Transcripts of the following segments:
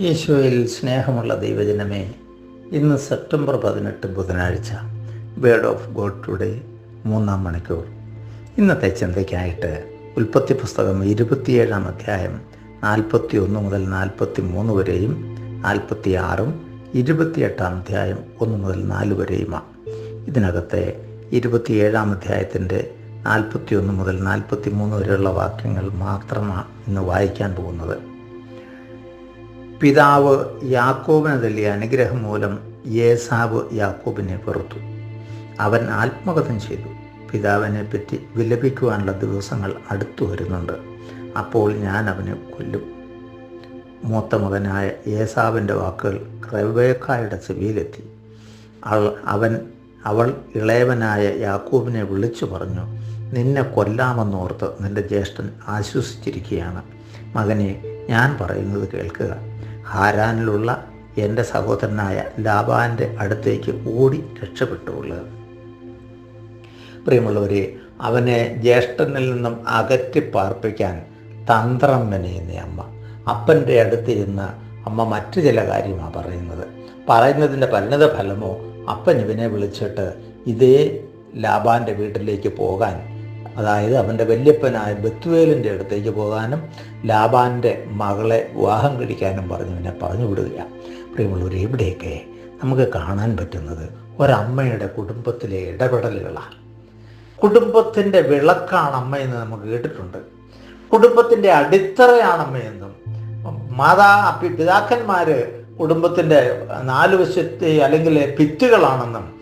യേശുവിൽ സ്നേഹമുള്ള ദൈവജനമേ ഇന്ന് സെപ്റ്റംബർ പതിനെട്ട് ബുധനാഴ്ച വേർഡ് ഓഫ് ഗോഡ് ടുഡേ മൂന്നാം മണിക്കൂർ. ഇന്നത്തെ ചിന്തയ്ക്കായിട്ട് ഉൽപ്പത്തി പുസ്തകം ഇരുപത്തിയേഴാം അധ്യായം നാൽപ്പത്തി ഒന്ന് മുതൽ നാൽപ്പത്തി മൂന്ന് വരെയും നാൽപ്പത്തി ആറും ഇരുപത്തിയെട്ടാം അധ്യായം ഒന്ന് മുതൽ നാല് വരെയുമാണ് ഇതിനകത്തെ ഇരുപത്തിയേഴാം അധ്യായത്തിന്റെ നാൽപ്പത്തി ഒന്ന് മുതൽ നാൽപ്പത്തി മൂന്ന് വരെയുള്ള വാക്യങ്ങൾ മാത്രമാണ് ഇന്ന് വായിക്കാൻ പോകുന്നത്. പിതാവ് യാക്കോബിന് തല്ലിയ അനുഗ്രഹം മൂലം യേസാവ് യാക്കോബിനെ വെറുത്തു. അവൻ ആത്മകഥം ചെയ്തു. പിതാവിനെ പറ്റി വിലപിക്കുവാനുള്ള ദിവസങ്ങൾ അടുത്തു വരുന്നുണ്ട്. അപ്പോൾ ഞാൻ അവനെ കൊല്ലും. മൂത്ത മകനായ യേസാവിന്റെ വാക്കുകൾ റബേക്കായുടെ ചെവിയിലെത്തി. അവൻ അവൾ ഇളയവനായ യാക്കൂബിനെ വിളിച്ചു പറഞ്ഞു നിന്നെ കൊല്ലാമെന്നോർത്ത് നിന്റെ ജ്യേഷ്ഠൻ ആശ്വസിച്ചിരിക്കുകയാണ്. മകനെ ഞാൻ പറയുന്നത് കേൾക്കുക. ഹാരാനിലുള്ള എന്റെ സഹോദരനായ ലാബാന്റെ അടുത്തേക്ക് ഓടി രക്ഷപ്പെട്ടുള്ളത്. പ്രിയമുള്ളവരെ അവനെ ജ്യേഷ്ഠനിൽ നിന്നും അകറ്റി പാർപ്പിക്കാൻ തന്ത്രം മെനയുന്ന അമ്മ. അപ്പന്റെ അടുത്തിരുന്ന് അമ്മ മറ്റു ചില കാര്യമാണ് പറയുന്നത്. പറയുന്നതിന്റെ പരിണിത ഫലമോ അപ്പൻ ഇവനെ വിളിച്ചിട്ട് ഇതേ ലാബാന്റെ വീട്ടിലേക്ക് പോകാൻ അതായത് അവന്റെ വല്യപ്പനായ ബത്തുവേലിന്റെ അടുത്തേക്ക് പോകാനും ലാബാന്റെ മകളെ വിവാഹം കഴിക്കാനും പറഞ്ഞു. പിന്നെ പറഞ്ഞു വിടുക പ്രിയമുള്ളവർ ഇവിടെയൊക്കെ നമുക്ക് കാണാൻ പറ്റുന്നത് ഒരമ്മയുടെ കുടുംബത്തിലെ ഇടപെടലുകളാണ്. കുടുംബത്തിന്റെ വിളക്കാണ് അമ്മയെന്ന് നമുക്ക് കേട്ടിട്ടുണ്ട്. കുടുംബത്തിന്റെ അടിത്തറയാണ് അമ്മയെന്നും മാതാ പിതാക്കന്മാർ കുടുംബത്തിന്റെ നാല് വശത്തെ അല്ലെങ്കിൽ ഭിത്തുകളാണെന്നും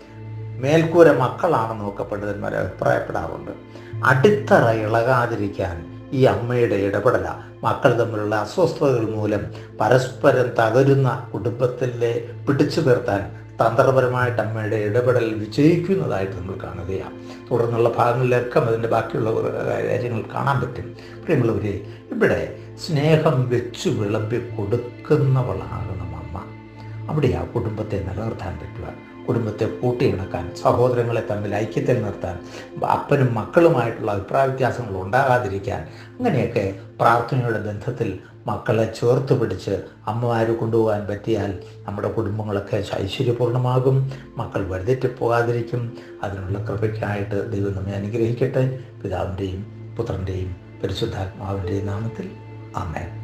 മേൽക്കൂര മക്കളാണെന്നും ഒക്കെ പണ്ഡിതന്മാർ അഭിപ്രായപ്പെടാറുണ്ട്. അടിത്തറ ഇളകാതിരിക്കാൻ ഈ അമ്മയുടെ ഇടപെടല. മക്കൾ തമ്മിലുള്ള അസ്വസ്ഥതകൾ മൂലം പരസ്പരം തകരുന്ന കുടുംബത്തിലെ പിടിച്ചു നിർത്താൻ തന്ത്രപരമായിട്ട് അമ്മയുടെ ഇടപെടൽ വിജയിക്കുന്നതായിട്ട് നമ്മൾ കാണുകയാണ്. തുടർന്നുള്ള ഭാഗങ്ങളിലൊക്കെ അതിന്റെ ബാക്കിയുള്ള കാര്യങ്ങൾ കാണാൻ പറ്റും. പ്രിയമുള്ളവരെ ഇവിടെ സ്നേഹം വെച്ചു വിളമ്പി കൊടുക്കുന്നവളാകണം അമ്മ. അവിടെയാ കുടുംബത്തെ നിലനിർത്താൻ പറ്റുക. കുടുംബത്തെ കൂട്ടിയിണക്കാൻ സഹോദരങ്ങളെ തമ്മിൽ ഐക്യത്തിൽ നിർത്താൻ അപ്പനും മക്കളുമായിട്ടുള്ള അഭിപ്രായ വ്യത്യാസങ്ങൾ ഉണ്ടാകാതിരിക്കാൻ അങ്ങനെയൊക്കെ പ്രാർത്ഥനയുടെ ബന്ധത്തിൽ മക്കളെ ചേർത്ത് പിടിച്ച് അമ്മമാർ കൊണ്ടുപോകാൻ പറ്റിയാൽ നമ്മുടെ കുടുംബങ്ങളൊക്കെ ഐശ്വര്യപൂർണമാകും മക്കൾ വഴുതെറ്റി പോകാതിരിക്കും. അതിനുള്ള കൃപയ്ക്കായിട്ട് ദൈവം നമ്മെ അനുഗ്രഹിക്കട്ടെ. പിതാവിന്റെയും പുത്രന്റെയും പരിശുദ്ധാത്മാവിന്റെയും നാമത്തിൽ. ആമേൻ.